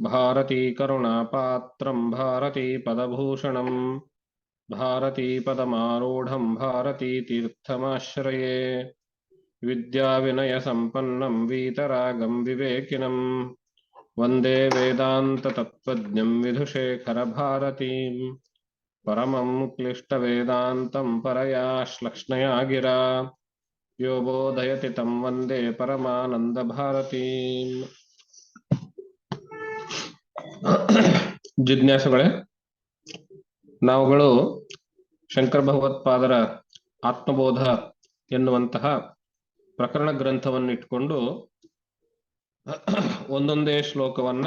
भारती करुणापात्रं भारती पदभूषण, भारती पदमारूढं भारती तीर्थमाश्रये, विद्याविनयसम्पन्नं वीतरागं विवेकिनम् वंदे वेदान्ततत्त्वज्ञं विधुशेखरभारतीम् क्लिष्ट क्लिष्टवेदान्तम् परया श्लक्ष्णया गिरा यो बोधयति तं वंदे परमानन्दभारतीम्। ಜಿಜ್ಞಾಸುಗಳೇ, ನಾವುಗಳು ಶಂಕರ ಭಗವತ್ಪಾದರ ಆತ್ಮಬೋಧ ಎನ್ನುವಂತಹ ಪ್ರಕರಣ ಗ್ರಂಥವನ್ನು ಇಟ್ಕೊಂಡು ಒಂದೊಂದೇ ಶ್ಲೋಕವನ್ನ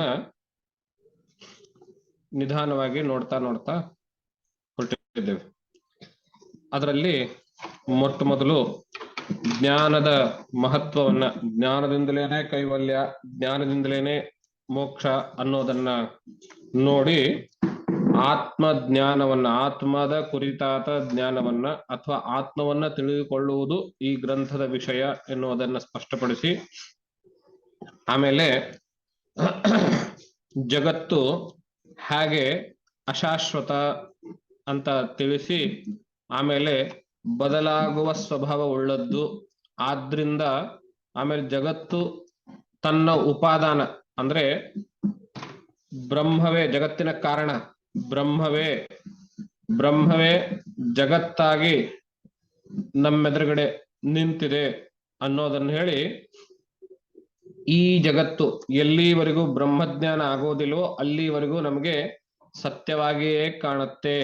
ನಿಧಾನವಾಗಿ ನೋಡ್ತಾ ನೋಡ್ತಾ ಹೊರಟಿದ್ದೇವೆ. ಅದರಲ್ಲಿ ಮೊಟ್ಟ ಮೊದಲು ಜ್ಞಾನದ ಮಹತ್ವವನ್ನ, ಜ್ಞಾನದಿಂದಲೇನೆ ಕೈವಲ್ಯ, ಜ್ಞಾನದಿಂದಲೇನೆ ಮೋಕ್ಷ ಅನ್ನೋದನ್ನ ನೋಡಿ ಆತ್ಮ ಜ್ಞಾನವನ್ನ ಆತ್ಮದ ಕುರಿತಾದ ಜ್ಞಾನವನ್ನ ಅಥವಾ ಆತ್ಮವನ್ನ ತಿಳಿದುಕೊಳ್ಳುವುದು ಈ ಗ್ರಂಥದ ವಿಷಯ ಎನ್ನುವುದನ್ನ ಸ್ಪಷ್ಟಪಡಿಸಿ. ಆಮೇಲೆ ಜಗತ್ತು ಹಾಗೆ ಅಶಾಶ್ವತ ಅಂತ ತಿಳಿಸಿ, ಆಮೇಲೆ ಬದಲಾಗುವ ಸ್ವಭಾವ ಉಳ್ಳದ್ದು ಆದ್ರಿಂದ ಆಮೇಲೆ ಜಗತ್ತು ತನ್ನ ಉಪಾದಾನ ಅಂದ್ರೆ ಬ್ರಹ್ಮವೇ ಜಗತ್ತಿನ ಕಾರಣ. ಬ್ರಹ್ಮವೇ ಬ್ರಹ್ಮವೇ ಜಗತ್ತಾಗಿ ನಮ್ಮೆದುರುಗಡೆ ನಿಂತಿದೆ ಅನ್ನೋದನ್ನ ಹೇಳಿ ಈ ಜಗತ್ತು ಎಲ್ಲಿವರೆಗೂ ಬ್ರಹ್ಮಜ್ಞಾನ ಆಗೋದಿಲ್ವೋ ಅಲ್ಲಿವರೆಗೂ ನಮಗೆ ಸತ್ಯವಾಗಿಯೇ ಕಾಣುತ್ತೆ.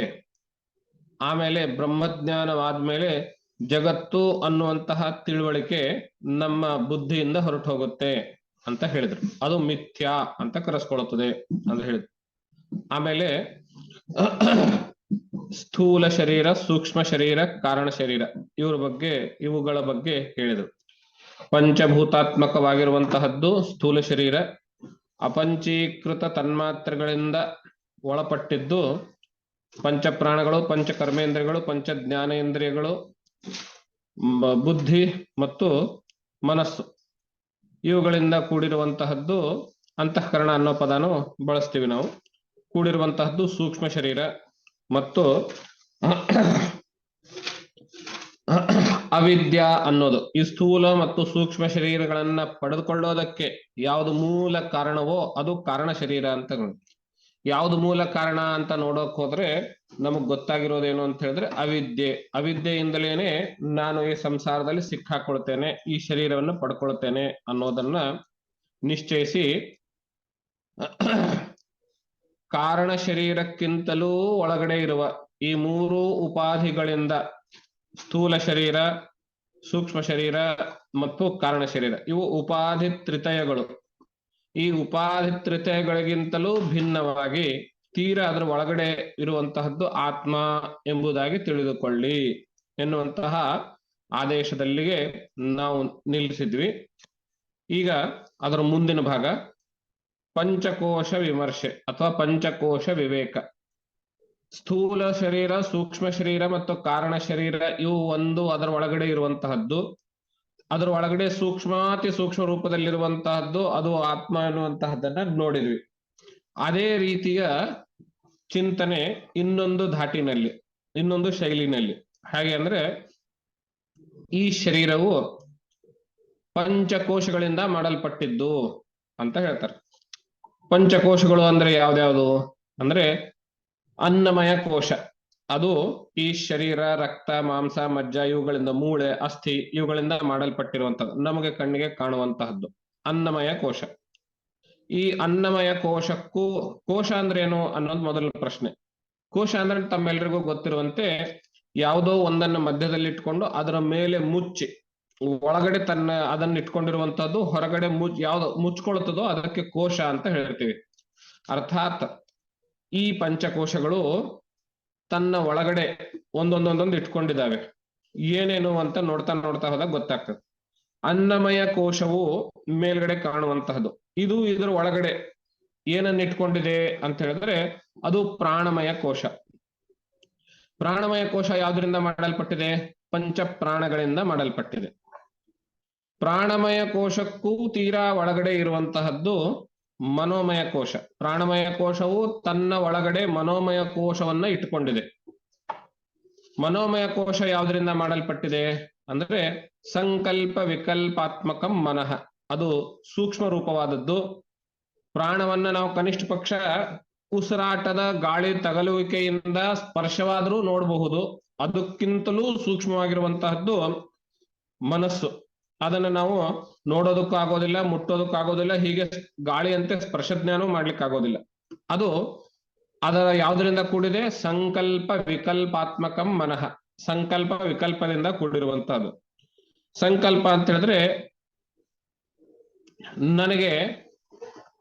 ಆಮೇಲೆ ಬ್ರಹ್ಮಜ್ಞಾನವಾದ್ಮೇಲೆ ಜಗತ್ತು ಅನ್ನುವಂತಹ ತಿಳುವಳಿಕೆ ನಮ್ಮ ಬುದ್ಧಿಯಿಂದ ಹೊರಟು ಹೋಗುತ್ತೆ ಅಂತ ಹೇಳಿದ್ರು. ಅದು ಮಿಥ್ಯಾ ಅಂತ ಕರೆಸ್ಕೊಳ್ಳುತ್ತದೆ ಅಂತ ಹೇಳಿದ್ರು. ಆಮೇಲೆ ಸ್ಥೂಲ ಶರೀರ, ಸೂಕ್ಷ್ಮ ಶರೀರ, ಕಾರಣ ಶರೀರ ಇವ್ರ ಬಗ್ಗೆ, ಇವುಗಳ ಬಗ್ಗೆ ಹೇಳಿದರು. ಪಂಚಭೂತಾತ್ಮಕವಾಗಿರುವಂತಹದ್ದು ಸ್ಥೂಲ ಶರೀರ, ಅಪಂಚೀಕೃತ ತನ್ಮಾತ್ರೆಗಳಿಂದ ಒಳಪಟ್ಟಿದ್ದು ಪಂಚಪ್ರಾಣಗಳು ಪಂಚ ಕರ್ಮೇಂದ್ರಿಯಗಳು ಪಂಚ ಜ್ಞಾನೇಂದ್ರಿಯಗಳು ಬುದ್ಧಿ ಮತ್ತು ಮನಸ್ಸು. ಇವುಗಳಿಂದ ಕೂಡಿರುವಂತಹದ್ದು ಅಂತಃಕರಣ ಅನ್ನೋ ಪದಾನು ಬಳಸ್ತೀವಿ ನಾವು ಕೂಡಿರುವಂತಹದ್ದು ಸೂಕ್ಷ್ಮ ಶರೀರ ಮತ್ತು ಅವಿದ್ಯಾ ಅನ್ನೋದು ಈ ಸ್ಥೂಲ ಮತ್ತು ಸೂಕ್ಷ್ಮ ಶರೀರಗಳನ್ನ ಪಡೆದುಕೊಳ್ಳೋದಕ್ಕೆ ಯಾವುದು ಮೂಲ ಕಾರಣವೋ ಅದು ಕಾರಣ ಶರೀರ ಅಂತ. ಯಾವುದು ಮೂಲ ಕಾರಣ ಅಂತ ನೋಡೋಕ್ ಹೋದ್ರೆ ನಮಗ್ ಗೊತ್ತಾಗಿರೋದೇನು ಅಂತ ಹೇಳಿದ್ರೆ ಅವಿದ್ಯೆ. ಅವಿದ್ಯೆಯಿಂದಲೇನೆ ನಾನು ಈ ಸಂಸಾರದಲ್ಲಿ ಸಿಕ್ಕಾಕೊಳ್ತೇನೆ ಈ ಶರೀರವನ್ನು ಪಡ್ಕೊಳ್ತೇನೆ ಅನ್ನೋದನ್ನ ನಿಶ್ಚಯಿಸಿ ಕಾರಣ ಶರೀರಕ್ಕಿಂತಲೂ ಒಳಗಡೆ ಇರುವ ಈ ಮೂರು ಉಪಾಧಿಗಳಿಂದ ಸ್ಥೂಲ ಶರೀರ, ಸೂಕ್ಷ್ಮ ಶರೀರ ಮತ್ತು ಕಾರಣ ಶರೀರ. ಇವು ಉಪಾಧಿ ತ್ರಿತಯಗಳು. ಈ ಉಪಾಧಿ ತ್ರಿತಯಗಳಿಗಿಂತಲೂ ಭಿನ್ನವಾಗಿ ತೀರ ಅದರ ಒಳಗಡೆ ಇರುವಂತಹದ್ದು ಆತ್ಮ ಎಂಬುದಾಗಿ ತಿಳಿದುಕೊಳ್ಳಿ ಎನ್ನುವಂತಹ ಆದೇಶದಲ್ಲಿಗೆ ನಾವು ನಿಲ್ಲಿಸಿದ್ವಿ. ಈಗ ಅದರ ಮುಂದಿನ ಭಾಗ, ಪಂಚಕೋಶ ವಿಮರ್ಶೆ ಅಥವಾ ಪಂಚಕೋಶ ವಿವೇಕ. ಸ್ಥೂಲ ಶರೀರ, ಸೂಕ್ಷ್ಮ ಶರೀರ ಮತ್ತು ಕಾರಣ ಶರೀರ ಇವು ಒಂದು ಅದರ ಒಳಗಡೆ ಇರುವಂತಹದ್ದು. ಅದರ ಒಳಗಡೆ ಸೂಕ್ಷ್ಮಾತಿ ಸೂಕ್ಷ್ಮ ರೂಪದಲ್ಲಿರುವಂತಹದ್ದು ಅದು ಆತ್ಮ ಅನ್ನುವಂತಹದ್ದನ್ನ ನೋಡಿದ್ವಿ. ಅದೇ ರೀತಿಯ ಚಿಂತನೆ ಇನ್ನೊಂದು ಧಾಟಿನಲ್ಲಿ, ಇನ್ನೊಂದು ಶೈಲಿನಲ್ಲಿ. ಹಾಗೆ ಅಂದ್ರೆ, ಈ ಶರೀರವು ಪಂಚಕೋಶಗಳಿಂದ ಮಾಡಲ್ಪಟ್ಟಿದ್ದು ಅಂತ ಹೇಳ್ತಾರೆ. ಪಂಚಕೋಶಗಳು ಅಂದ್ರೆ ಯಾವ್ದ್ಯಾವ್ದು? ಅಂದ್ರೆ ಅನ್ನಮಯ ಕೋಶ. ಅದು ಈ ಶರೀರ, ರಕ್ತ, ಮಾಂಸ, ಮಜ್ಜ, ಇವುಗಳಿಂದ ಮೂಳೆ, ಅಸ್ಥಿ ಇವುಗಳಿಂದ ಮಾಡಲ್ಪಟ್ಟಿರುವಂತದ್ದು ನಮಗೆ ಕಣ್ಣಿಗೆ ಕಾಣುವಂತಹದ್ದು, ಅನ್ನಮಯ ಕೋಶ. ಈ ಅನ್ನಮಯ ಕೋಶಕ್ಕೂ ಕೋಶ ಅಂದ್ರೆ ಏನು ಅನ್ನೋದು ಮೊದಲ ಪ್ರಶ್ನೆ. ಕೋಶ ಅಂದ್ರೆ ತಮ್ಮೆಲ್ರಿಗೂ ಗೊತ್ತಿರುವಂತೆ ಯಾವುದೋ ಒಂದನ್ನು ಮಧ್ಯದಲ್ಲಿ ಇಟ್ಕೊಂಡು ಅದರ ಮೇಲೆ ಮುಚ್ಚಿ, ಒಳಗಡೆ ತನ್ನ ಅದನ್ನ ಇಟ್ಕೊಂಡಿರುವಂತದ್ದು ಹೊರಗಡೆ ಮುಚ್ ಯಾವ್ದು ಮುಚ್ಕೊಳ್ತದೋ ಅದಕ್ಕೆ ಕೋಶ ಅಂತ ಹೇಳ್ತೀವಿ. ಅರ್ಥಾತ್ ಈ ಪಂಚಕೋಶಗಳು ತನ್ನ ಒಳಗಡೆ ಒಂದೊಂದೊಂದೊಂದು ಇಟ್ಕೊಂಡಿದ್ದಾವೆ. ಏನೇನು ಅಂತ ನೋಡ್ತಾ ನೋಡ್ತಾ ಹೋದಾಗ ಗೊತ್ತಾಗ್ತದೆ. ಅನ್ನಮಯ ಕೋಶವು ಮೇಲ್ಗಡೆ ಕಾಣುವಂತಹದ್ದು. ಇದು ಇದರ ಒಳಗಡೆ ಏನನ್ನ ಇಟ್ಕೊಂಡಿದೆ ಅಂತ ಹೇಳಿದ್ರೆ ಅದು ಪ್ರಾಣಮಯ ಕೋಶ. ಪ್ರಾಣಮಯ ಕೋಶ ಯಾವ್ದ್ರಿಂದ ಮಾಡಲ್ಪಟ್ಟಿದೆ? ಪಂಚ ಪ್ರಾಣಗಳಿಂದ ಮಾಡಲ್ಪಟ್ಟಿದೆ. ಪ್ರಾಣಮಯ ಕೋಶಕ್ಕೂ ತೀರಾ ಒಳಗಡೆ ಇರುವಂತಹದ್ದು ಮನೋಮಯ ಕೋಶ. ಪ್ರಾಣಮಯ ಕೋಶವು ತನ್ನ ಒಳಗಡೆ ಮನೋಮಯ ಕೋಶವನ್ನ ಇಟ್ಟುಕೊಂಡಿದೆ. ಮನೋಮಯ ಕೋಶ ಯಾವುದರಿಂದ ಮಾಡಲ್ಪಟ್ಟಿದೆ? ಅಂದ್ರೆ ಸಂಕಲ್ಪ ವಿಕಲ್ಪಾತ್ಮಕಂ ಮನಃ. ಅದು ಸೂಕ್ಷ್ಮ ರೂಪವಾದದ್ದು. ಪ್ರಾಣವನ್ನ ನಾವು ಕನಿಷ್ಠ ಪಕ್ಷ ಉಸಿರಾಟದ ಗಾಳಿ ತಗಲುವಿಕೆಯಿಂದ ಸ್ಪರ್ಶವಾದರೂ ನೋಡಬಹುದು. ಅದಕ್ಕಿಂತಲೂ ಸೂಕ್ಷ್ಮವಾಗಿರುವಂತಹದ್ದು ಮನಸ್ಸು. ಅದನ್ನ ನಾವು ನೋಡೋದಕ್ಕೂ ಆಗೋದಿಲ್ಲ ಮುಟ್ಟೋದಕ್ಕೂ ಆಗೋದಿಲ್ಲ ಹೀಗೆ ಗಾಳಿಯಂತೆ ಸ್ಪರ್ಶ ಜ್ಞಾನವೂ ಮಾಡ್ಲಿಕ್ಕೆ ಆಗೋದಿಲ್ಲ ಅದು ಅದರ ಯಾವುದರಿಂದ ಕೂಡಿದೆ? ಸಂಕಲ್ಪ ವಿಕಲ್ಪಾತ್ಮಕಂ ಮನಃ. ಸಂಕಲ್ಪ ವಿಕಲ್ಪದಿಂದ ಕೂಡಿರುವಂತಹದ್ದು ಸಂಕಲ್ಪ ಅಂತ ಹೇಳಿದ್ರೆ, ನನಗೆ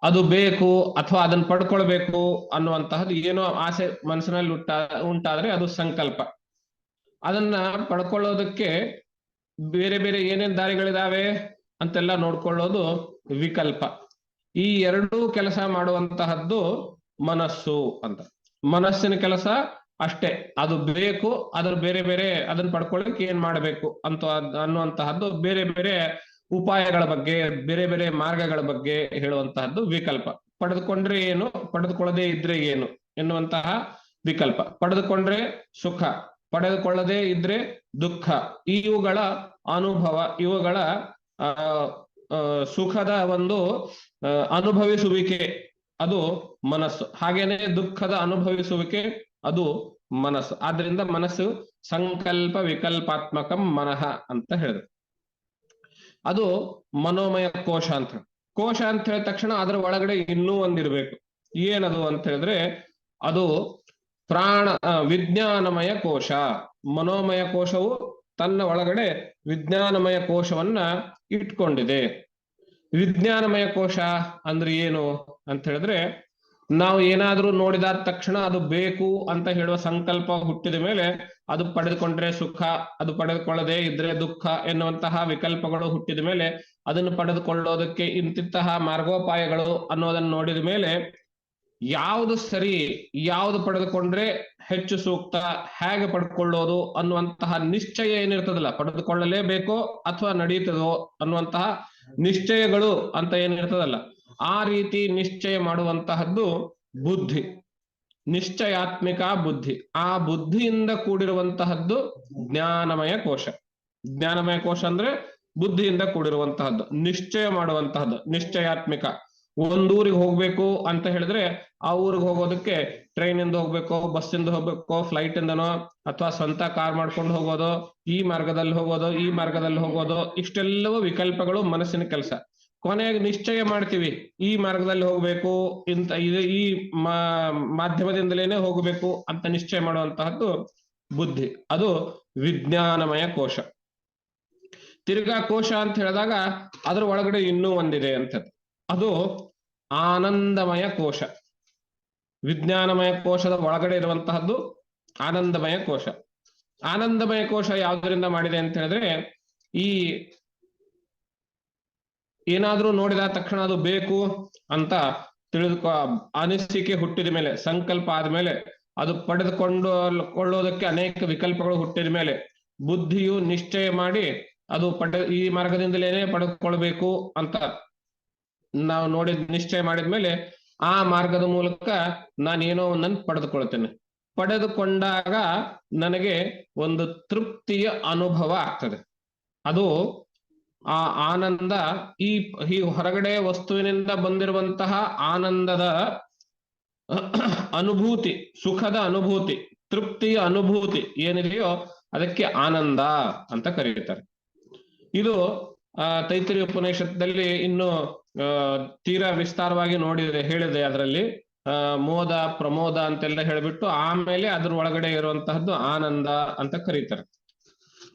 ಅದು ಬೇಕು ಅಥವಾ ಅದನ್ನ ಪಡ್ಕೊಳ್ಬೇಕು ಅನ್ನುವಂತಹದ್ದು ಏನೋ ಆಸೆ ಮನಸ್ಸಿನಲ್ಲಿ ಉಂಟ, ಉಂಟಾದ್ರೆ ಅದು ಸಂಕಲ್ಪ. ಅದನ್ನ ಪಡ್ಕೊಳ್ಳೋದಕ್ಕೆ ಬೇರೆ ಬೇರೆ ಏನೇನ್ ದಾರಿಗಳಿದಾವೆ ಅಂತೆಲ್ಲ ನೋಡ್ಕೊಳ್ಳೋದು ವಿಕಲ್ಪ. ಈ ಎರಡೂ ಕೆಲಸ ಮಾಡುವಂತಹದ್ದು ಮನಸ್ಸು ಅಂತ. ಮನಸ್ಸಿನ ಕೆಲಸ ಅಷ್ಟೇ. ಅದು ಬೇಕು ಅದ್ರ ಬೇರೆ ಬೇರೆ ಅದನ್ನ ಪಡ್ಕೊಳ್ಳಿಕ್ಕೆ ಏನ್ ಮಾಡ್ಬೇಕು ಅಂತ ಅನ್ನುವಂತಹದ್ದು ಬೇರೆ ಬೇರೆ ಉಪಾಯಗಳ ಬಗ್ಗೆ, ಬೇರೆ ಬೇರೆ ಮಾರ್ಗಗಳ ಬಗ್ಗೆ ಹೇಳುವಂತಹದ್ದು ವಿಕಲ್ಪ. ಪಡೆದುಕೊಂಡ್ರೆ ಏನು, ಪಡೆದುಕೊಳ್ಳದೆ ಇದ್ರೆ ಏನು ಎನ್ನುವಂತಹ ವಿಕಲ್ಪ. ಪಡೆದುಕೊಂಡ್ರೆ ಸುಖ. ಪಡೆದುಕೊಳ್ಳದೆ ಇದ್ರೆ ದುಃಖ. ಇವುಗಳ ಅನುಭವ, ಇವುಗಳ, ಆ ಸುಖದ ಒಂದು ಅನುಭವಿಸುವಿಕೆ ಅದು ಮನಸ್ಸು. ಹಾಗೇನೆ ದುಃಖದ ಅನುಭವಿಸುವಿಕೆ ಅದು ಮನಸ್ಸು. ಆದ್ರಿಂದ ಮನಸ್ಸು ಸಂಕಲ್ಪ ವಿಕಲ್ಪಾತ್ಮಕಂ ಮನಃ ಅಂತ ಹೇಳಿದ್ರು. ಅದು ಮನೋಮಯ ಕೋಶ ಅಂತ. ಕೋಶ ಅಂತ ಹೇಳಿದ ತಕ್ಷಣ ಅದರ ಒಳಗಡೆ ಇನ್ನೂ ಒಂದಿರ್ಬೇಕು. ಏನದು ಅಂತ ಹೇಳಿದ್ರೆ ಅದು ಪ್ರಾಣ ವಿಜ್ಞಾನಮಯ ಕೋಶ. ಮನೋಮಯ ಕೋಶವು ತನ್ನ ಒಳಗಡೆ ವಿಜ್ಞಾನಮಯ ಕೋಶವನ್ನ ಇಟ್ಕೊಂಡಿದೆ. ವಿಜ್ಞಾನಮಯ ಕೋಶ ಅಂದ್ರೆ ಏನು ಅಂತ ಹೇಳಿದ್ರೆ, ನಾವು ಏನಾದ್ರೂ ನೋಡಿದಾದ ತಕ್ಷಣ ಅದು ಬೇಕು ಅಂತ ಹೇಳುವ ಸಂಕಲ್ಪ ಹುಟ್ಟಿದ ಮೇಲೆ ಅದು ಪಡೆದುಕೊಂಡ್ರೆ ಸುಖ, ಅದು ಪಡೆದುಕೊಳ್ಳದೆ ಇದ್ರೆ ದುಃಖ ಎನ್ನುವಂತಹ ವಿಕಲ್ಪಗಳು ಹುಟ್ಟಿದ ಮೇಲೆ ಅದನ್ನು ಪಡೆದುಕೊಳ್ಳೋದಕ್ಕೆ ಇಂತಿಂತಹ ಮಾರ್ಗೋಪಾಯಗಳು ಅನ್ನೋದನ್ನು ನೋಡಿದ ಮೇಲೆ ಯಾವುದು ಸರಿ, ಯಾವುದು ಪಡೆದುಕೊಂಡ್ರೆ ಹೆಚ್ಚು ಸೂಕ್ತ, ಹೇಗೆ ಪಡ್ಕೊಳ್ಳೋದು ಅನ್ನುವಂತಹ ನಿಶ್ಚಯ ಏನಿರ್ತದಲ್ಲ, ಪಡೆದುಕೊಳ್ಳಲೇಬೇಕೋ ಅಥವಾ ನಡೀತದೋ ಅನ್ನುವಂತಹ ನಿಶ್ಚಯಗಳು ಅಂತ ಏನಿರ್ತದಲ್ಲ, ಆ ರೀತಿ ನಿಶ್ಚಯ ಮಾಡುವಂತಹದ್ದು ಬುದ್ಧಿ, ನಿಶ್ಚಯಾತ್ಮಿಕ ಬುದ್ಧಿ. ಆ ಬುದ್ಧಿಯಿಂದ ಕೂಡಿರುವಂತಹದ್ದು ಜ್ಞಾನಮಯ ಕೋಶ. ಜ್ಞಾನಮಯ ಕೋಶ ಅಂದ್ರೆ ಬುದ್ಧಿಯಿಂದ ಕೂಡಿರುವಂತಹದ್ದು, ನಿಶ್ಚಯ ಮಾಡುವಂತಹದ್ದು, ನಿಶ್ಚಯಾತ್ಮಿಕ. ಒಂದೂರಿಗೆ ಹೋಗ್ಬೇಕು ಅಂತ ಹೇಳಿದ್ರೆ ಆ ಊರಿಗೆ ಹೋಗೋದಕ್ಕೆ ಟ್ರೈನ್ ಇಂದ ಹೋಗ್ಬೇಕು ಇಂದ ಹೋಗ್ಬೇಕು ಫ್ಲೈಟ್ ಇಂದನೋ ಅಥವಾ ಸ್ವಂತ ಕಾರ್ ಮಾಡ್ಕೊಂಡು ಹೋಗೋದು, ಈ ಮಾರ್ಗದಲ್ಲಿ ಹೋಗೋದು, ಈ ಮಾರ್ಗದಲ್ಲಿ ಹೋಗೋದು, ಇಷ್ಟೆಲ್ಲವೂ ವಿಕಲ್ಪಗಳು ಮನಸ್ಸಿನ ಕೆಲಸ. ಕೊನೆಗೆ ನಿಶ್ಚಯ ಮಾಡ್ತೀವಿ, ಈ ಮಾರ್ಗದಲ್ಲಿ ಹೋಗ್ಬೇಕು, ಇಂತ ಇದು ಈ ಮಾಧ್ಯಮದಿಂದಲೇನೆ ಹೋಗಬೇಕು ಅಂತ ನಿಶ್ಚಯ ಮಾಡುವಂತಹದ್ದು ಬುದ್ಧಿ. ಅದು ವಿಜ್ಞಾನಮಯ ಕೋಶ. ತಿರ್ಗಾ ಕೋಶ ಅಂತ ಹೇಳಿದಾಗ ಅದ್ರ ಒಳಗಡೆ ಇನ್ನೂ ಒಂದಿದೆ ಅಂತ ಅದು ಆನಂದಮಯ ಕೋಶ. ವಿಜ್ಞಾನಮಯ ಕೋಶದ ಒಳಗಡೆ ಇರುವಂತಹದ್ದು ಆನಂದಮಯ ಕೋಶ. ಆನಂದಮಯ ಕೋಶ ಯಾವುದರಿಂದ ಮಾಡಿದೆ ಅಂತ ಹೇಳಿದ್ರೆ, ಈ ಏನಾದ್ರೂ ನೋಡಿದ ತಕ್ಷಣ ಅದು ಬೇಕು ಅಂತ ತಿಳಿದುಕೊ, ಅನಿಸಿಕೆ ಹುಟ್ಟಿದ ಮೇಲೆ, ಸಂಕಲ್ಪ ಆದ್ಮೇಲೆ ಅದು ಪಡೆದುಕೊಂಡು ಕೊಳ್ಳೋದಕ್ಕೆ ಅನೇಕ ವಿಕಲ್ಪಗಳು ಹುಟ್ಟಿದ ಮೇಲೆ, ಬುದ್ಧಿಯು ನಿಶ್ಚಯ ಮಾಡಿ ಅದು ಪಡೆ ಈ ಮಾರ್ಗದಿಂದಲೇನೆ ಪಡೆದುಕೊಳ್ಬೇಕು ಅಂತ ನಾವು ನೋಡಿದ ನಿಶ್ಚಯ ಮಾಡಿದ್ಮೇಲೆ ಆ ಮಾರ್ಗದ ಮೂಲಕ ನಾನೇನೋ ಒಂದನ್ನು ಪಡೆದುಕೊಳ್ತೇನೆ. ಪಡೆದುಕೊಂಡಾಗ ನನಗೆ ಒಂದು ತೃಪ್ತಿಯ ಅನುಭವ ಆಗ್ತದೆ. ಅದು ಆ ಆನಂದ ಈ ಈ ಹೊರಗಡೆ ವಸ್ತುವಿನಿಂದ ಬಂದಿರುವಂತಹ ಆನಂದದ ಅನುಭೂತಿ, ಸುಖದ ಅನುಭೂತಿ, ತೃಪ್ತಿಯ ಅನುಭೂತಿ ಏನಿದೆಯೋ ಅದಕ್ಕೆ ಆನಂದ ಅಂತ ಕರೆಯುತ್ತಾರೆ. ಇದು ಆ ತೈತರಿ ಉಪನಿಷತ್ನಲ್ಲಿ ಇನ್ನು ತೀರಾ ವಿಸ್ತಾರವಾಗಿ ನೋಡಿದೆ, ಹೇಳಿದೆ ಅದರಲ್ಲಿ. ಮೋದ, ಪ್ರಮೋದ ಅಂತೆಲ್ಲ ಹೇಳ್ಬಿಟ್ಟು ಆಮೇಲೆ ಅದ್ರ ಒಳಗಡೆ ಇರುವಂತಹದ್ದು ಆನಂದ ಅಂತ ಕರೀತಾರೆ.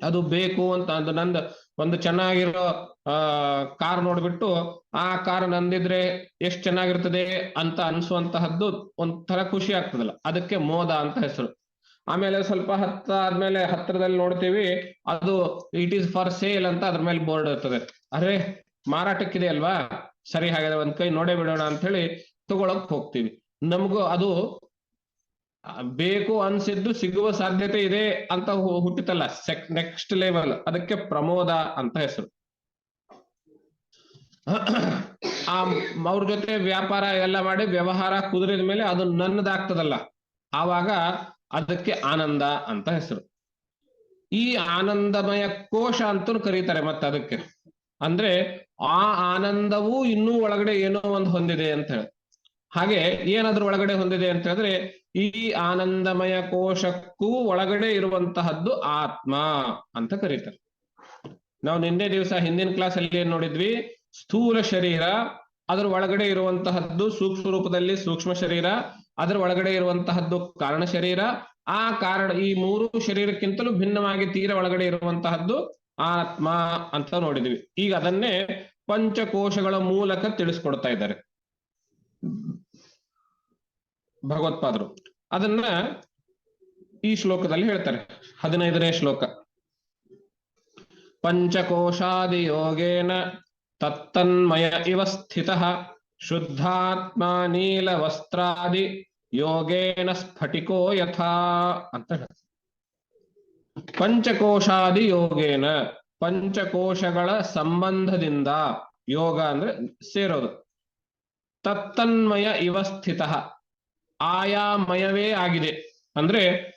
ಅದು ಬೇಕು ಅಂತ ಅದು ನಂದು ಒಂದು ಚೆನ್ನಾಗಿರೋ, ಆ, ಕಾರ್ ನೋಡ್ಬಿಟ್ಟು ಆ ಕಾರ್ ನಂದಿದ್ರೆ ಎಷ್ಟ್ ಚೆನ್ನಾಗಿರ್ತದೆ ಅಂತ ಅನ್ಸುವಂತಹದ್ದು ಒಂಥರ ಖುಷಿ ಆಗ್ತದಲ್ಲ. ಅದಕ್ಕೆ ಮೋದ ಅಂತ ಹೆಸರು. ಆಮೇಲೆ ಸ್ವಲ್ಪ ಹತ್ತ ಆದ್ಮೇಲೆ ಹತ್ರದಲ್ಲಿ ನೋಡ್ತೀವಿ, ಅದು ಇಟ್ ಈಸ್ ಫಾರ್ ಸೇಲ್ ಅಂತ ಅದ್ರ ಮೇಲೆ ಬೋರ್ಡ್ ಇರ್ತದೆ. ಅರೆ ಮಾರಾಟಕ್ಕಿದೆ ಅಲ್ವಾ? ಸರಿ ಹಾಗಾದ್ರೆ ಒಂದ್ ಕೈ ನೋಡೇ ಬಿಡೋಣ ಅಂತ ಹೇಳಿ ತಗೊಳಕ್ ಹೋಗ್ತೀವಿ. ನಮಗೂ ಅದು ಬೇಕು ಅನ್ಸಿದ್ದು ಸಿಗುವ ಸಾಧ್ಯತೆ ಇದೆ ಅಂತ ಹುಟ್ಟಿತಲ್ಲ ಹುಟ್ಟಿತಲ್ಲ ನೆಕ್ಸ್ಟ್ ಲೆವೆಲ್. ಅದಕ್ಕೆ ಪ್ರಮೋದ ಅಂತ ಹೆಸರು. ಆ ಅವ್ರ ಜೊತೆ ವ್ಯಾಪಾರ ಎಲ್ಲ ಮಾಡಿ ವ್ಯವಹಾರ ಕುದುರಿದ ಮೇಲೆ ಅದು ನನ್ನದಾಗ್ತದಲ್ಲ. ಆವಾಗ ಅದಕ್ಕೆ ಆನಂದ ಅಂತ ಹೆಸರು. ಈ ಆನಂದಮಯ ಕೋಶ ಅಂತೂ ಕರೀತಾರೆ ಮತ್ತೆ ಅದಕ್ಕೆ ಅಂದ್ರೆ ಆ ಆನಂದವೂ ಇನ್ನೂ ಒಳಗಡೆ ಏನೋ ಒಂದು ಹೊಂದಿದೆ ಅಂತ ಹೇಳಿ. ಹಾಗೆ ಏನಾದ್ರೂ ಒಳಗಡೆ ಹೊಂದಿದೆ ಅಂತ ಹೇಳಿದ್ರೆ ಈ ಆನಂದಮಯ ಕೋಶಕ್ಕೂ ಒಳಗಡೆ ಇರುವಂತಹದ್ದು ಆತ್ಮ ಅಂತ ಕರೀತಾರೆ. ನಾವು ನಿನ್ನೆ ದಿವಸ ಹಿಂದಿನ ಕ್ಲಾಸ್ ಅಲ್ಲಿ ಏನ್ ನೋಡಿದ್ವಿ? ಸ್ಥೂಲ ಶರೀರ, ಅದರ ಒಳಗಡೆ ಇರುವಂತಹದ್ದು ಸೂಕ್ಷ್ಮ ರೂಪದಲ್ಲಿ ಸೂಕ್ಷ್ಮ ಶರೀರ, ಅದರ ಒಳಗಡೆ ಇರುವಂತಹದ್ದು ಕಾರಣ ಶರೀರ, ಆ ಕಾರಣ ಈ ಮೂರು ಶರೀರಕ್ಕಿಂತಲೂ ಭಿನ್ನವಾಗಿ ತೀರ ಒಳಗಡೆ ಇರುವಂತಹದ್ದು ಆತ್ಮ ಅಂತ ನೋಡಿದ್ವಿ. ಈಗ ಅದನ್ನೇ ಪಂಚಕೋಶಗಳ ಮೂಲಕ ತಿಳಿಸ್ಕೊಡ್ತಾ ಇದ್ದಾರೆ. ಭಗವತ್ಪಾದರು. ಅದನ್ನ ಈ ಶ್ಲೋಕದಲ್ಲಿ ಹೇಳ್ತಾರೆ. ಹದಿನೈದನೇ ಶ್ಲೋಕ. ಪಂಚಕೋಶಾದಿ ಯೋಗೇನ ತತ್ತನ್ಮಯ ಇವ ಸ್ಥಿತ ಶುದ್ಧಾತ್ಮ ನೀಲ ವಸ್ತ್ರಾದಿ ಯೋಗೇನ ಸ್ಫಟಿಕೋ ಯಥಾ ಅಂತ ಹೇಳ್ತಾರೆ. ಪಂಚಕೋಶಾದಿ ಯೋಗೇನ, ಪಂಚಕೋಶಗಳ ಸಂಬಂಧದಿಂದ ಯೋಗ ಅಂದ್ರೆ ಸೇರೋದು. ತತ್ತನ್ಮಯ ಇವ ಸ್ಥಿತ, ಆಯಾಮಯವೇ ಆಗಿದೆ. ಅಂದ್ರೆ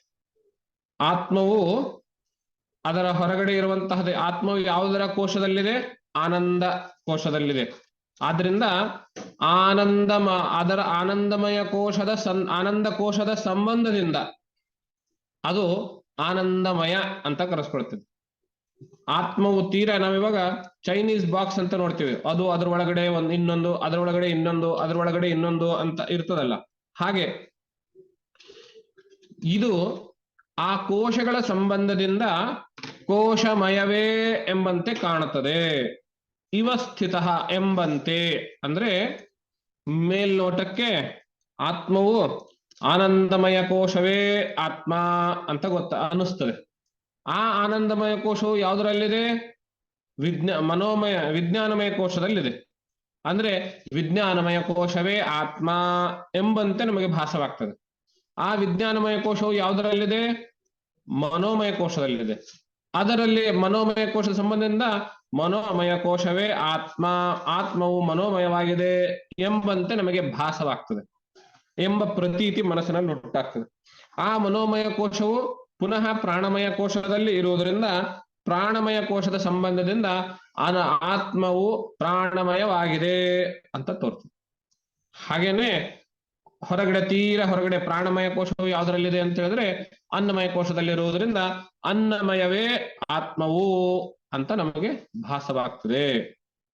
ಆತ್ಮವು ಅದರ ಹೊರಗಡೆ ಇರುವಂತಹದೇ ಆತ್ಮವು ಯಾವುದರ ಕೋಶದಲ್ಲಿದೆ? ಆನಂದ ಕೋಶದಲ್ಲಿದೆ. ಆದ್ರಿಂದ ಆನಂದಮ, ಅದರ ಆನಂದಮಯ ಕೋಶದ ಸನ್ ಆನಂದ ಕೋಶದ ಸಂಬಂಧದಿಂದ ಅದು ಆನಂದಮಯ ಅಂತ ಕರೆಸ್ಕೊಳ್ತದೆ ಆತ್ಮವು ತೀರಾ ನಾವಿವಾಗ ಚೈನೀಸ್ ಬಾಕ್ಸ್ ಅಂತ ನೋಡ್ತೀವಿ. ಅದು ಅದ್ರ ಒಳಗಡೆ ಒಂದ್ ಇನ್ನೊಂದು, ಅದ್ರ ಒಳಗಡೆ ಇನ್ನೊಂದು, ಅದ್ರ ಒಳಗಡೆ ಇನ್ನೊಂದು ಅಂತ ಇರ್ತದಲ್ಲ. ಹಾಗೆ ಇದು ಆ ಕೋಶಗಳ ಸಂಬಂಧದಿಂದ ಕೋಶಮಯವೇ ಎಂಬಂತೆ ಕಾಣುತ್ತದೆ. ಇವ ಸ್ಥಿತ ಎಂಬಂತೆ. ಅಂದ್ರೆ ಮೇಲ್ನೋಟಕ್ಕೆ ಆತ್ಮವು ಆನಂದಮಯ ಕೋಶವೇ ಆತ್ಮ ಅಂತ ಗೊತ್ತ ಅನ್ನಿಸ್ತದೆ. ಆ ಆನಂದಮಯ ಕೋಶವು ಯಾವುದರಲ್ಲಿದೆ? ವಿಜ್ಞಾ ಮನೋಮಯ, ವಿಜ್ಞಾನಮಯ ಕೋಶದಲ್ಲಿದೆ. ಅಂದ್ರೆ ವಿಜ್ಞಾನಮಯ ಕೋಶವೇ ಆತ್ಮ ಎಂಬಂತೆ ನಮಗೆ ಭಾಸವಾಗ್ತದೆ. ಆ ವಿಜ್ಞಾನಮಯ ಕೋಶವು ಯಾವುದರಲ್ಲಿದೆ? ಮನೋಮಯ ಕೋಶದಲ್ಲಿದೆ. ಅದರಲ್ಲಿ ಮನೋಮಯ ಕೋಶದ ಸಂಬಂಧದಿಂದ ಮನೋಮಯ ಕೋಶವೇ ಆತ್ಮ, ಆತ್ಮವು ಮನೋಮಯವಾಗಿದೆ ಎಂಬಂತೆ ನಮಗೆ ಭಾಸವಾಗ್ತದೆ. ಎಂಬ ಪ್ರತೀತಿ ಮನಸ್ಸಿನಲ್ಲಿ ಉಂಟಾಗ್ತದೆ ಆ ಮನೋಮಯ ಕೋಶವು ಪುನಃ ಪ್ರಾಣಮಯ ಕೋಶದಲ್ಲಿ ಇರುವುದರಿಂದ ಪ್ರಾಣಮಯ ಕೋಶದ ಸಂಬಂಧದಿಂದ ಅನ ಆತ್ಮವು ಪ್ರಾಣಮಯವಾಗಿದೆ ಅಂತ ತೋರ್ತದೆ ಹಾಗೇನೆ ಹೊರಗಡೆ ತೀರ ಹೊರಗಡೆ ಪ್ರಾಣಮಯ ಕೋಶವು ಯಾವುದರಲ್ಲಿದೆ ಅಂತ ಹೇಳಿದ್ರೆ ಅನ್ನಮಯ ಕೋಶದಲ್ಲಿರುವುದರಿಂದ ಅನ್ನಮಯವೇ ಆತ್ಮವು ಅಂತ ನಮಗೆ ಭಾಸವಾಗ್ತದೆ.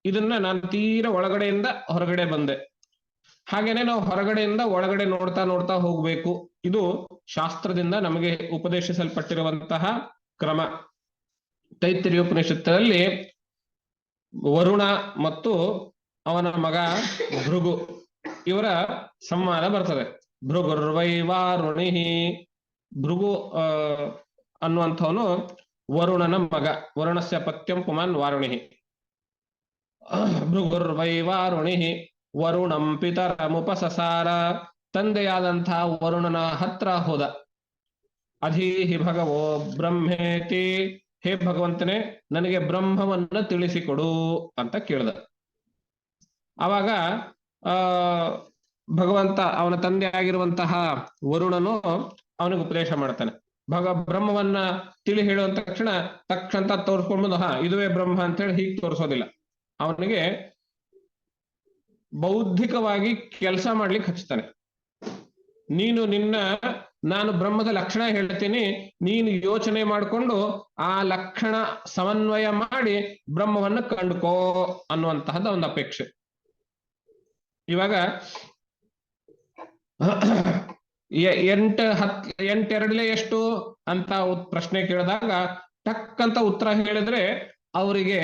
ಇದನ್ನ ನಾನು ತೀರ ಒಳಗಡೆಯಿಂದ ಹೊರಗಡೆ ಬಂದೆ. ಹಾಗೇನೆ ನಾವು ಹೊರಗಡೆಯಿಂದ ಒಳಗಡೆ ನೋಡ್ತಾ ನೋಡ್ತಾ ಹೋಗ್ಬೇಕು. ಇದು ಶಾಸ್ತ್ರದಿಂದ ನಮಗೆ ಉಪದೇಶಿಸಲ್ಪಟ್ಟಿರುವಂತಹ ಕ್ರಮ. ತೈತ್ತಿರಿಯ ಉಪನಿಷತ್ತಿನಲ್ಲಿ ವರುಣ ಮತ್ತು ಅವನ ಮಗ ಭೃಗು ಇವರ ಸಂವಾದ ಬರ್ತದೆ. ಭೃಗುರ್ವೈವಾರುಣಿ ಭೃಗು ಅನ್ನುವಂಥವನು ವರುಣನ ಮಗ. ವರುಣಸ್ಯ ಪತ್ಯಂ ಪುಮಾನ್ ವಾರುಣಿ ಭೃಗುರ್ವೈವಾರುಣಿ ವರುಣಂ ಪಿತರಮುಪಸಸಾರ. ತಂದೆಯಾದಂತಹ ವರುಣನ ಹತ್ರ ಹೋದ. ಅಧೀಹಿ ಭಗವೋ ಬ್ರಹ್ಮೇತಿ. ಹೇ ಭಗವಂತನೇ, ನನಗೆ ಬ್ರಹ್ಮವನ್ನ ತಿಳಿಸಿಕೊಡು ಅಂತ ಕೇಳ್ದ. ಆವಾಗ, ಆ, ಭಗವಂತ, ಅವನ ತಂದೆ ಆಗಿರುವಂತಹ ವರುಣನು ಅವನಿಗೆ ಉಪದೇಶ ಮಾಡ್ತಾನೆ. ಭಗ, ಬ್ರಹ್ಮವನ್ನ ತಿಳಿ ಹೇಳುವಂತ ತಕ್ಷಣ ತಕ್ಷಣ ತೋರಿಸ್ಕೊಂಡು ಹಾ, ಇದುವೇ ಬ್ರಹ್ಮ ಅಂತ ಹೇಳಿ ಹೀಗೆ ತೋರಿಸೋದಿಲ್ಲ. ಅವನಿಗೆ ಬೌದ್ಧಿಕವಾಗಿ ಕೆಲಸ ಮಾಡ್ಲಿಕ್ಕೆ ಹಚ್ತಾನೆ. ನೀನು ನಿನ್ನ, ನಾನು ಬ್ರಹ್ಮದ ಲಕ್ಷಣ ಹೇಳ್ತೀನಿ, ನೀನು ಯೋಚನೆ ಮಾಡಿಕೊಂಡು ಆ ಲಕ್ಷಣ ಸಮನ್ವಯ ಮಾಡಿ ಬ್ರಹ್ಮವನ್ನು ಕಂಡುಕೋ ಅನ್ನುವಂತಹದ ಒಂದು ಅಪೇಕ್ಷೆ. ಇವಾಗ ಎಂಟು ಹತ್, ಎಂಟೆರಡಲೆ ಎಷ್ಟು ಅಂತ ಪ್ರಶ್ನೆ ಕೇಳಿದಾಗ ಟಕ್ ಅಂತ ಉತ್ತರ ಹೇಳಿದ್ರೆ, ಅವರಿಗೆ